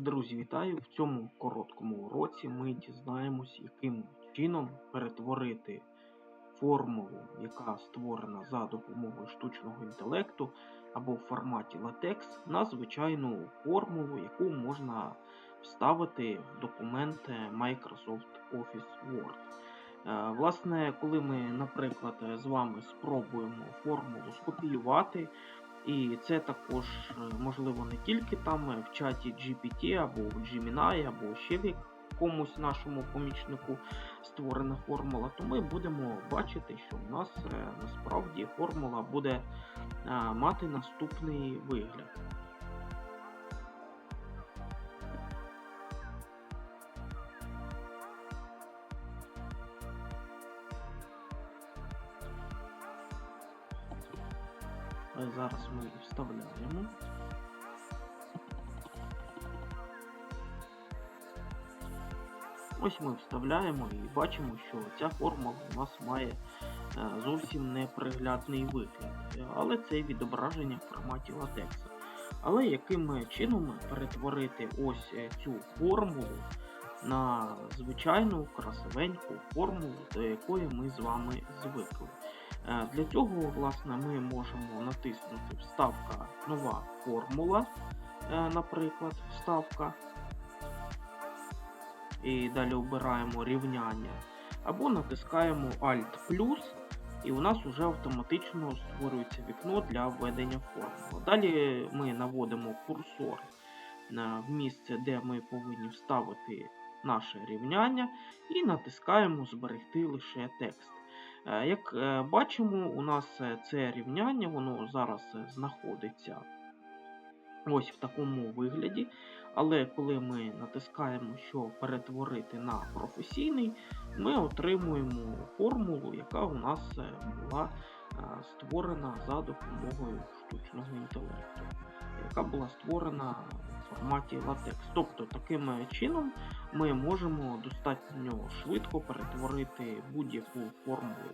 Друзі, вітаю! В цьому короткому уроці ми дізнаємось, яким чином перетворити формулу, яка створена за допомогою штучного інтелекту або в форматі LaTeX, на звичайну формулу, яку можна вставити в документ Microsoft Office Word. Е, Власне, коли ми, наприклад, з вами спробуємо формулу скопіювати, і це також е, можливо не тільки там е, в чаті GPT або в Gemini, або ще в якомусь нашому помічнику створена формула, то ми будемо бачити, що в нас е, насправді формула буде мати наступний вигляд. Зараз ми вставляємо. Ось ми вставляємо і бачимо, що ця формула у нас має е, зовсім неприглядний вигляд, Е, але це відображення в форматі латекса. Але яким чином перетворити ось е, цю формулу на звичайну красивеньку формулу, до якої ми з вами звикли? Е, Для цього, власне, ми можемо натиснути Вставка нова формула, е, наприклад, вставка. І далі обираємо рівняння. Або натискаємо Alt плюс, і у нас вже автоматично створюється вікно для введення формули. Далі ми наводимо курсор в місце, де ми повинні вставити наше рівняння, і натискаємо Зберегти лише текст. Е, Як е, бачимо, у нас е, це рівняння, воно зараз знаходиться ось в такому вигляді. Але коли ми натискаємо, що перетворити на професійний, ми отримуємо формулу, яка у нас була створена за допомогою штучного інтелекту, яка була створена в форматі LaTeX. Тобто таким чином ми можемо достатньо швидко перетворити будь-яку формулу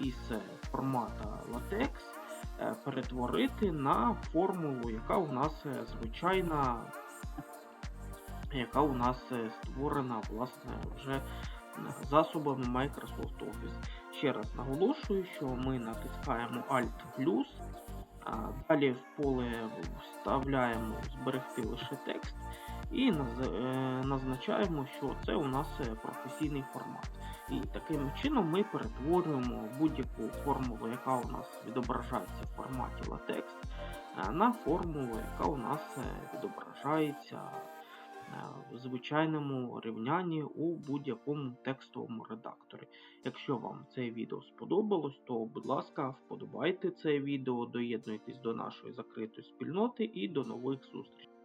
із е, формата LaTeX, е, перетворити на формулу, яка у нас е, звичайна яка у нас створена власне вже засобами Microsoft Office. Ще раз наголошую, що ми натискаємо Alt а далі в поле вставляємо зберегти лише текст і е, назначаємо, що це у нас е, професійний формат. І таким чином ми перетворюємо будь-яку формулу, яка у нас відображається в форматі LaTeX, е, на формулу, яка у нас відображається в звичайному рівнянні у будь-якому текстовому редакторі. Якщо вам це відео сподобалось, то будь ласка, вподобайте це відео, доєднуйтесь до нашої закритої спільноти і до нових зустрічей.